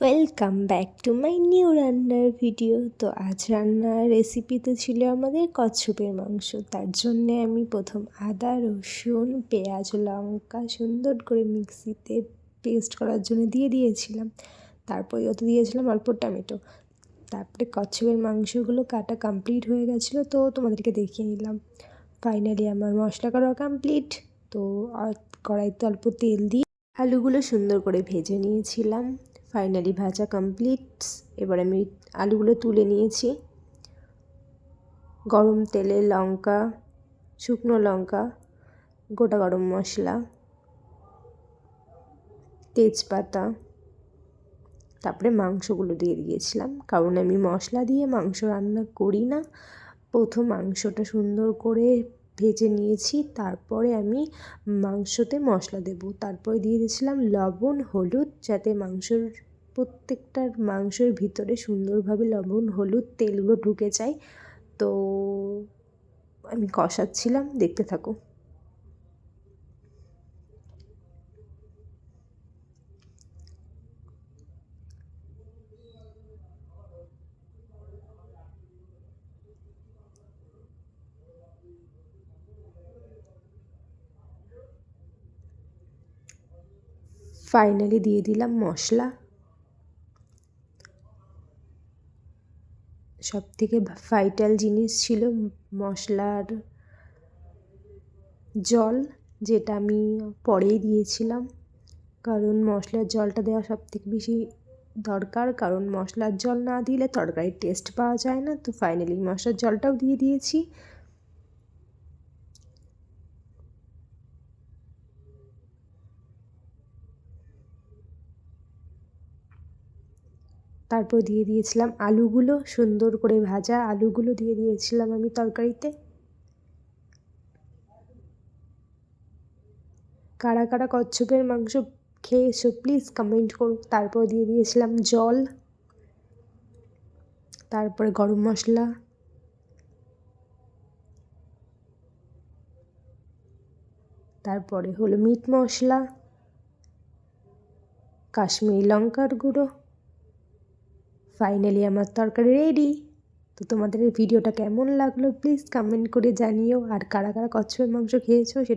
Welcome back to my new রান্নার video তো আজ রান্নার রেসিপিতে ছিল আমাদের কচ্ছপের মাংস। তার জন্যে আমি প্রথম আদা, রসুন, পেঁয়াজ, লঙ্কা সুন্দর করে মিক্সিতে পেস্ট করার জন্য দিয়ে দিয়েছিলাম। তারপরে ওতে দিয়েছিলাম অল্প টমেটো। তারপরে কচ্ছপের মাংসগুলো কাটা কমপ্লিট হয়ে গেছিল, তো তোমাদেরকে দেখিয়ে নিলাম। ফাইনালি আমার মশলা করা কমপ্লিট তো কড়াইতে অল্প তেল দিয়ে আলুগুলো সুন্দর করে ভেজে নিয়েছিলাম। ফাইনালি ভাজা কমপ্লিট এবার আমি আলুগুলো তুলে নিয়েছি। গরম তেলে লঙ্কা, শুকনো লঙ্কা, গোটা গরম মশলা, তেজপাতা, তারপরে মাংসগুলো দিয়ে দিয়েছিলাম। কারণ আমি মশলা দিয়ে মাংস রান্না করি না। প্রথম মাংসটা সুন্দর করে ভেজে নিয়েছি, তারপরে আমি মাংসতে মশলা দেব। তারপরে দিয়ে দিয়েছিলাম লবণ, হলুদ, যাতে মাংসর প্রত্যেকটার মাংসের ভিতরে সুন্দরভাবে লবণ, হলুদ, তেলগুলো ঢুকে যায়। তো আমি কষাচ্ছিলাম, দেখতে থাকো। ফাইনালি দিয়ে দিলাম মশলা। সব থেকে ভাইটাল জিনিস ছিল মশলার জল, যেটা আমি পরেই দিয়েছিলাম। কারণ মশলার জলটা দেওয়া সব থেকে বেশি দরকার। কারণ মশলার জল না দিলে তরকারির টেস্ট পাওয়া যায় না। তো ফাইনালি মশলার জলটাও দিয়ে দিয়েছি। তারপর দিয়ে দিয়েছিলাম আলুগুলো, সুন্দর করে ভাজা আলুগুলো দিয়ে দিয়েছিলাম আমি তরকারিতে। কারা কারা কচ্ছপের মাংস খেয়েছো প্লিজ কমেন্ট করো। তারপর দিয়ে দিয়েছিলাম জল, তারপরে গরম মশলা, তারপরে হলো মিট মশলা, কাশ্মীরি লঙ্কার গুঁড়ো ফাইনালি আমার তরকারি রেডি তো তোমাদের ভিডিওটা কেমন লাগল? প্লিজ কমেন্ট করে জানিও। আর কারা কারা কচ্ছপের মাংস খেয়েছো সেটা